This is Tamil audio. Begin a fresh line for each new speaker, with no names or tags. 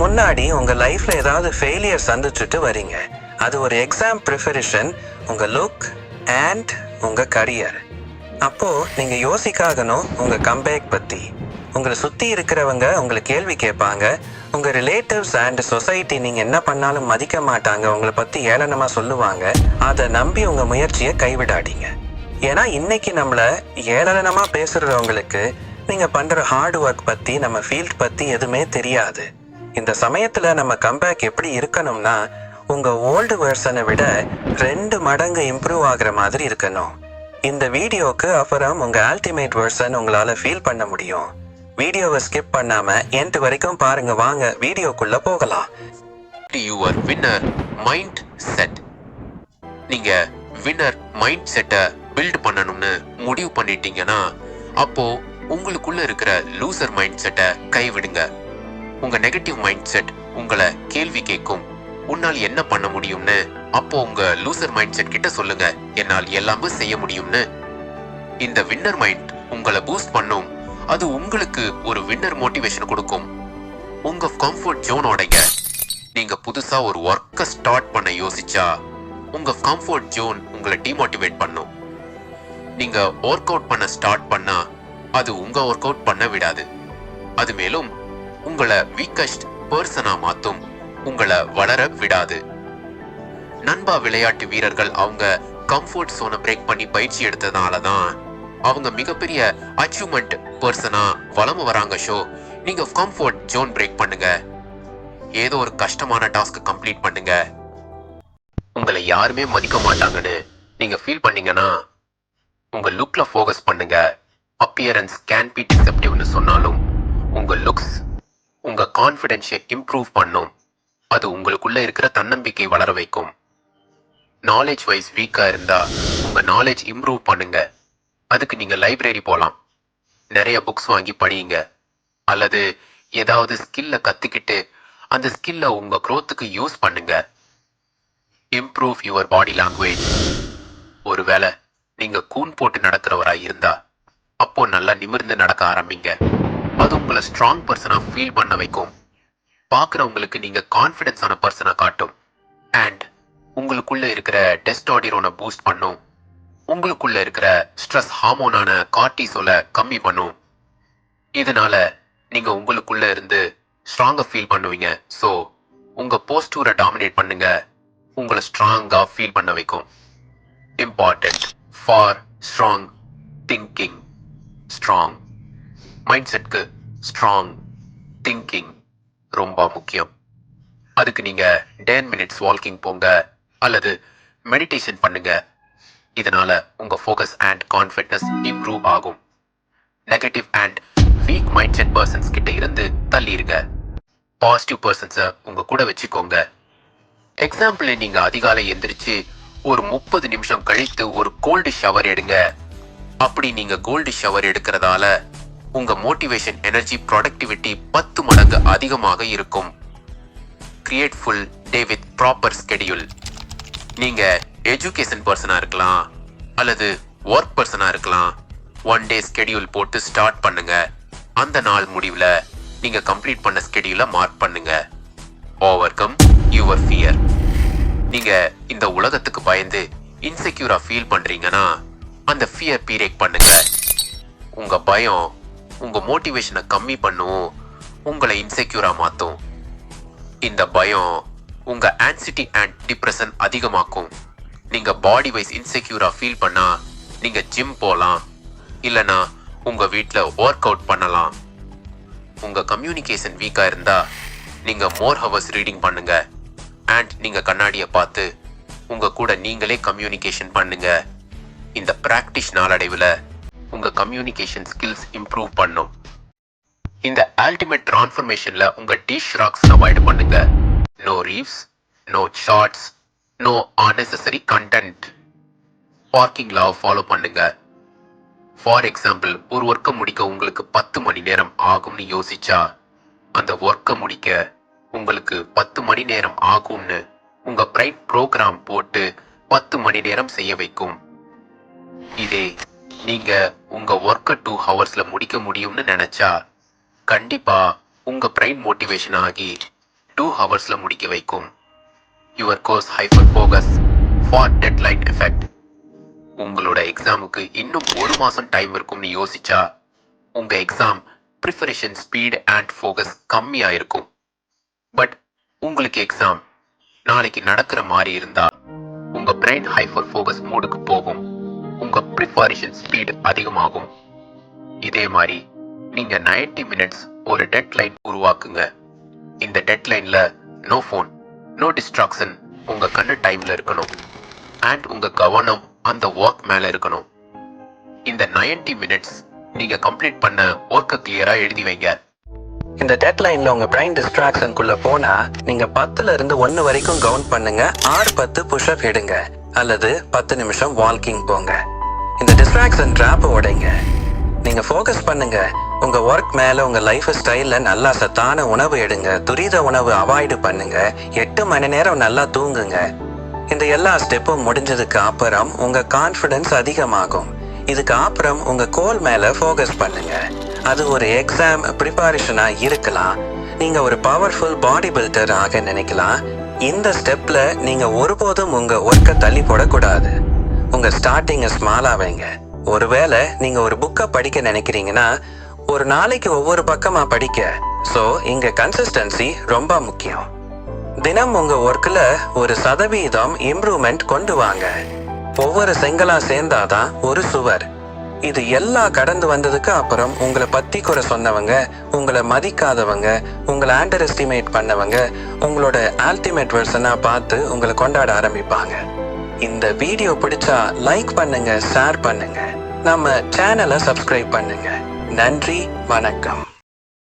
முன்னாடி உங்க லைஃப்ல ஏதாவது ஃபெயிலியர் சந்திச்சுட்டு வரீங்க. அது ஒரு எக்ஸாம் ப்ரிஃபரேஷன் உங்க லுக் அண்ட் உங்க கரியர் அப்போ நீங்க யோசிக்காகணும் உங்க கம்பேக் பத்தி. உங்களை சுத்தி இருக்கிறவங்க உங்களை கேள்வி கேட்பாங்க. உங்க ரிலேட்டிவ்ஸ் அண்ட் சொசைட்டி நீங்க என்ன பண்ணாலும் மதிக்க மாட்டாங்க. உங்களை பத்தி ஏளனமா சொல்லுவாங்க. அதை நம்பி உங்க முயற்சியை கைவிடாதீங்க. ஏன்னா இன்னைக்கு நம்மள ஏளனமா பேசுறவங்களுக்கு நீங்க பண்ற ஹார்ட் ஒர்க் பத்தி நம்ம ஃபீல்ட் பத்தி எதுவுமே தெரியாது. இந்த சமயத்தில் நம்ம கம்பேக் எப்படி இருக்கணும்னா உங்கள் ஓல்டு வெர்ஷனை விட ரெண்டு மடங்கு இம்ப்ரூவ் ஆகுற மாதிரி இருக்கணும். இந்த வீடியோக்கு அப்புறம் உங்கள் அல்டிமேட் வெர்ஷன் உங்களால் ஃபீல் பண்ண முடியும். வீடியோவை ஸ்கிப் பண்ணாமல் என்ட்டு வரைக்கும் பாருங்க வாங்க வீடியோக்குள்ளே போகலாம்.
யுவர் வின்னர் மைண்ட் செட் நீங்கள் வின்னர் மைண்ட் செட்டை பில்ட் பண்ணணும்னு முடிவு பண்ணிட்டீங்கன்னா அப்போது உங்களுக்குள்ளே இருக்கிற லூசர் மைண்ட் செட்டை கைவிடுங்க. உங்க நெகட்டிவ் மைண்ட் செட் உங்களை கேள்வி கேட்கும் உன்னால் என்ன பண்ண முடியும்னு? அப்போ உங்க லூசர் மைண்ட் செட் கிட்ட சொல்லுங்க. என்னால் எல்லாமே செய்ய முடியும்னு. இந்த வின்னர் மைண்ட் உங்களை பூஸ்ட் பண்ணும். அது உங்களுக்கு ஒரு வின்னர் மோட்டிவேஷன் கொடுக்கும். உங்க கம்ஃபர்ட் ஜோனோடைய நீங்க புதுசா ஒரு ஒர்க்கை ஸ்டார்ட் பண்ண யோசிச்சா உங்க கம்ஃபர்ட் ஜோன் உங்களை டிமோட்டிவேட் பண்ணும். நீங்க ஒர்க் அவுட் பண்ண ஸ்டார்ட் பண்ணா அது உங்க ஒர்க் அவுட் பண்ண விடாது. அது மேலும் உங்களை வீக்கஸ்ட் பர்சனா மாத்தும். உங்களை வளர விடாது. நண்பா விளையாட்டு வீரர்கள் அவங்க கம்ஃபர்ட் சோனை பிரேக் பண்ணி பயிற்சி எடுத்ததுனால தான் அவங்க மிகப்பெரிய அச்சீவ்மெண்ட் பர்சனா வளம வராங்க ஷோ. நீங்க கம்ஃபர்ட் ஜோன் பிரேக் பண்ணுங்க. ஏதோ ஒரு கஷ்டமான டாஸ்க் கம்ப்ளீட் பண்ணுங்க. உங்களை யாருமே மதிக்க மாட்டாங்கன்னு நீங்க ஃபீல் பண்ணீங்கன்னா உங்க லுக்ல ஃபோகஸ் பண்ணுங்க. அப்பியரன்ஸ் கேன் பி டிசெப்டிவ்னு சொன்னாலும் கான்ஃபிடென்ஸை இம்ப்ரூவ் பண்ணும். அது உங்களுக்குள்ள இருக்கிற தன்னம்பிக்கை வளர வைக்கும். நாலேஜ் வைஸ் வீக்காக இருந்தா உங்கள் நாலேஜ் இம்ப்ரூவ் பண்ணுங்க. அதுக்கு நீங்கள் லைப்ரரி போகலாம் நிறைய புக்ஸ் வாங்கி படியுங்க. அல்லது ஏதாவது ஸ்கில்ல கற்றுக்கிட்டு அந்த ஸ்கில்ல உங்கள் க்ரோத்துக்கு யூஸ் பண்ணுங்க. இம்ப்ரூவ் யுவர் பாடி லாங்குவேஜ் ஒருவேளை நீங்கள் கூன் போட்டு நடக்கிறவராக இருந்தா அப்போ நல்லா நிமிர்ந்து நடக்க ஆரம்பிங்க. அது உங்களை ஸ்ட்ராங் பர்சனாக ஃபீல் பண்ண வைக்கும். பார்க்குறவங்களுக்கு நீங்கள் கான்ஃபிடென்ஸான பர்சனை காட்டும். அண்ட் உங்களுக்குள்ளே இருக்கிற டெஸ்டாடிரோனை பூஸ்ட் பண்ணும். உங்களுக்குள்ளே இருக்கிற ஸ்ட்ரெஸ் ஹார்மோனான கார்டிசோலை கம்மி பண்ணும். இதனால நீங்கள் உங்களுக்குள்ளே இருந்து ஸ்ட்ராங்காக ஃபீல் பண்ணுவீங்க. ஸோ உங்கள் போஸ்டூரை டாமினேட் பண்ணுங்க. உங்களை ஸ்ட்ராங்காக ஃபீல் பண்ண வைக்கும். Important for strong thinking strong mind செட்க்கு strong thinking ரொம்ப முக்கியம். அதுக்கு நீங்க டென் மினிட்ஸ் வாக்கிங் போங்க அல்லது மெடிடேஷன் பண்ணுங்க. இதனால உங்க ஃபோக்கஸ் அண்ட் கான்ஃபிடன்ஸ் இம்ப்ரூவ் ஆகும். Negative and weak mind set persons கிட்ட இருந்து தள்ளிடுங்க பாசிட்டிவ் பர்சன்ஸை உங்க கூட வச்சுக்கோங்க. எக்ஸாம்பிள் நீங்க அதிகாலை எந்திரிச்சு ஒரு முப்பது நிமிஷம் கழித்து ஒரு கோல்டு ஷவர் எடுங்க. அப்படி நீங்க கோல்டு ஷவர் எடுக்கிறதால உங்க மோட்டிவேஷன் எனர்ஜி ப்ரொடக்டிவிட்டி பத்து மணி அதிகமாக இருக்கும். Grateful day with proper schedule நீங்கள் எஜுகேஷன் பர்சனாக இருக்கலாம் அல்லது ஒர்க் பர்சனாக இருக்கலாம் ஒன் டே ஸ்கெடியூல் போட்டு ஸ்டார்ட் பண்ணுங்க. அந்த நாள் முடிவில் நீங்கள் கம்ப்ளீட் பண்ண ஸ்கெடியூலை மார்க் பண்ணுங்க. ஓவர் கம் யுவர் ஃபியர் நீங்கள் இந்த உலகத்துக்கு பயந்து இன்செக்யூராக ஃபீல் பண்ணுறீங்கன்னா அந்த ஃபியர் பீரேக் பண்ணுங்க. உங்கள் பயம் உங்கள் மோட்டிவேஷனை கம்மி பண்ணும். உங்களை இன்செக்யூரா மாத்தும். இந்த பயம் உங்க ஆன்சிட்டி அண்ட் டிப்ரெஷன் அதிகமாக்கும். நீங்க பாடி வைஸ் இன்செக்யூரா ஃபீல் பண்ணா நீங்க ஜிம் போலாம். இல்லனா உங்க வீட்டில் ஒர்க் அவுட் பண்ணலாம். உங்க கம்யூனிகேஷன் வீக்கா இருந்தா நீங்க மோர் ஹவர்ஸ் ரீடிங் பண்ணுங்க. அண்ட் நீங்க கண்ணாடியை பார்த்து உங்க கூட நீங்களே கம்யூனிகேஷன் பண்ணுங்க. இந்த பிராக்டிஸ் நாளடைவில் உங்க கம்யூனிகேஷன் ஸ்கில்ஸ் இம்ப்ரூவ் பண்ணும். இந்த அல்டிமேட் டிரான்ஸ்ஃபர்மேஷன்ல உங்க டிஷ் ராக்ஸ் அவாய்ட் பண்ணுங்க. No reels no shorts no unnecessary content Parkinson's law follow பண்ணுங்க. ஃபார் எக்ஸாம்பிள் ஒரு ஒர்க்கை முடிக்க உங்களுக்கு பத்து மணி நேரம் ஆகும்னு யோசிச்சா அந்த ஒர்க்கை முடிக்க உங்களுக்கு பத்து மணி நேரம் ஆகும்னு உங்க பிரைட் ப்ரோக்ராம் போட்டு பத்து மணி நேரம் செய்ய வைக்கும். இதே நீங்க உங்க ஒர்க்கை டூ ஹவர்ஸ்ல முடிக்க முடியும்னு நினைச்சா கண்டிப்பா உங்க பிரைன் மோட்டிவேஷன் ஆகி டூ ஹவர்ஸ்ல முடிக்க வைக்கும். Your course hyper focus for deadline effect உங்களோட எக்ஸாமுக்கு இன்னும் ஒரு மாசம் டைம் இருக்கும்னு யோசிச்சா உங்க exam preparation speed and focus கம்மியாக இருக்கும். பட் உங்களுக்கு எக்ஸாம் நாளைக்கு நடக்கிற மாதிரி இருந்தா உங்க பிரெயின் ஹைஃபர் ஃபோகஸ் மூடுக்கு போகும். உங்க ப்ரிப்பரேஷன் ஸ்பீட் அதிகமாகும். இதே மாதிரி நீங்க 90 மினிட்ஸ் ஒரு டெட்லைன் உருவாக்குங்க. இந்த டெட்லைன்ல நோ ஃபோன் நோ டிஸ்ட்ராக்ஷன் உங்க கண்ணு டைம்ல இருக்கணும். அண்ட் உங்க கவனம் அந்த ஒர்க் மேல இருக்கணும். இந்த 90 மினிட்ஸ் நீங்க கம்ப்ளீட் பண்ண ஒர்க்கை கிளியரா எழுதி வைங்க.
இந்த டெட்லைன்ல உங்க பிரைன் டிஸ்ட்ராக்ஷனுக்குள்ள போனா நீங்க பத்துல இருந்து ஒன்னு வரைக்கும் கவுண்ட் பண்ணுங்க. ஆறு பத்து புஷ்அப் எடுங்க. அல்லது பத்து நிமிஷம் வாக்கிங் போங்க. இந்த டிஸ்ட்ராக்ஷன் டிராப் உடைங்க. நீங்க ஃபோக்கஸ் பண்ணுங்க. உங்க ஒர்க் மேல உங்க லைஃப் ஸ்டைல்ல நல்லா சத்தான உணவு எடுங்க. துரித உணவு அவாய்டு பண்ணுங்க. எட்டு மணி நேரம் நல்லா தூங்குங்க. இந்த எல்லா ஸ்டெப்பும் முடிஞ்சதுக்கு அப்புறம் உங்க கான்ஃபிடன்ஸ் அதிகமாகும். இதுக்கு அப்புறம் உங்க கோல் மேல ஃபோக்கஸ் பண்ணுங்க. அது ஒரு எக்ஸாம் ப்ரிப்பரேஷனா இருக்கலாம். நீங்க ஒரு பவர்ஃபுல் பாடி பில்டர் ஆக நினைக்கலாம். இந்த ஸ்டெப்ல நீங்க ஒருபோதும் உங்க ஒர்க்கை தள்ளி போடக்கூடாது. உங்க ஸ்டார்டிங்கை ஸ்மாலா வைங்க. ஒருவேளை நீங்க ஒரு புக்கை படிக்க நினைக்கிறீங்கன்னா ஒரு நாளைக்கு ஒவ்வொரு பக்கமா படிக்க. ஸோ இங்க கன்சிஸ்டன்சி ரொம்ப முக்கியம். தினம் உங்க ஒர்க்ல ஒரு சதவீதம் இம்ப்ரூவ்மெண்ட் கொண்டு வாங்க. ஒவ்வொரு செங்கலா சேர்ந்தாதான் ஒரு சுவர். இது எல்லாம் கடந்து வந்ததுக்கு அப்புறம் உங்களை பத்தி குறை சொன்னவங்க உங்களை மதிக்காதவங்க உங்களை அண்டர் எஸ்டிமேட் பண்ணவங்க உங்களோட அல்டிமேட் வெர்ஷனா பார்த்து உங்களை கொண்டாட ஆரம்பிப்பாங்க. இந்த வீடியோ பிடிச்சா லைக் பண்ணுங்க ஷேர் பண்ணுங்க. நம்ம சேனலை சப்ஸ்கிரைப் பண்ணுங்க. நன்றி வணக்கம்.